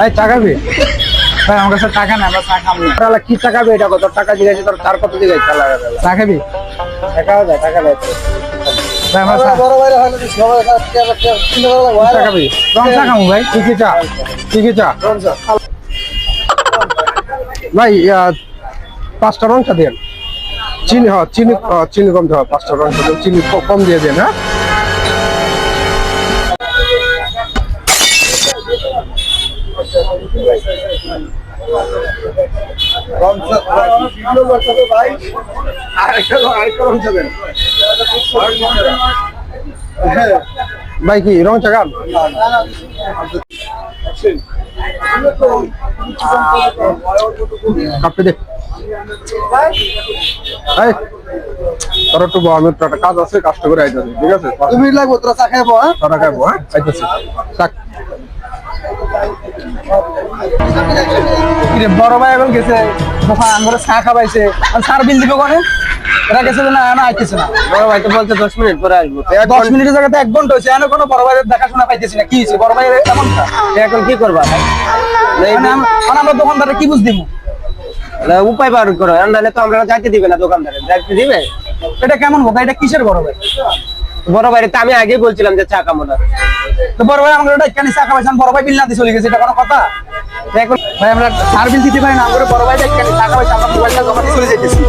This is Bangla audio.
এই চা খাবি? ভাই আমার কাছে টাকা না আমরা চা খাব তাহলে কি চা খাবি? এটা কত টাকা জিজ্ঞাসা তোর তার কত জিজ্ঞাসা চা লাগা চা খাবি? টাকা দেয় টাকা দেয় ভাই আমরা চা বড় ভাইরা হলে তো সবাই চিন্তা করা লাগবে চা খাবি? রং চা খাব ভাই কি কি চা? কি কি চা? ভাই পাঁচটা রং চা দেন। চিনি হ্যাঁ চিনি চিনি কম দেওয়া পাঁচটা রং চা চিনি কম দিয়ে দেন হ্যাঁ? ভাই কি রং চা খান কাপে দে একটু বল, আমি একটা কাজ আছে কাজটা করে আইতেছি ঠিক আছে? তুমি লাগবো তোরা চা খাইবো হ্যাঁ? তোরা খাইবো হ্যাঁ? আইতেছি। বড় ভাই এখন গেছে দোকান চা খাবাইছে আর সার বিল দিবে কোনে? এরা গেছে না না আইতেছে না। বড় ভাই তো বলছে দশ মিনিট পরে আসব। দশ মিনিটের জায়গাতে এক ঘণ্টা হয়েছে এখন কোনো বড় ভাইয়ের দেখাশোনা পাইতেছি না। কি হয়েছে? বড় ভাইয়ের এমনটা এখন কি করবা? মানে মানে আমরা দোকানদারে কি বুঝ দিব? উপায় বার করো। নাহলে তো আমরা যাইতে দিবে না দোকানদারে। যাইতে দিবে? এটা কেমন কথা এটা কিসের বড় ভাই? বড় ভাই তো আমি আগেই বলছিলাম যে চা কামো না। তো বড় ভাই আমাকে ওটা এখানে চা খাবাইছেন বড় ভাই বিল না এটা কোনো কথা? এখন ভাই, আমরা সার বিল দিতে পারি না, আমরা বড় ভাই আমরা মোবাইলটা দোকানে চলে যাইতেছি।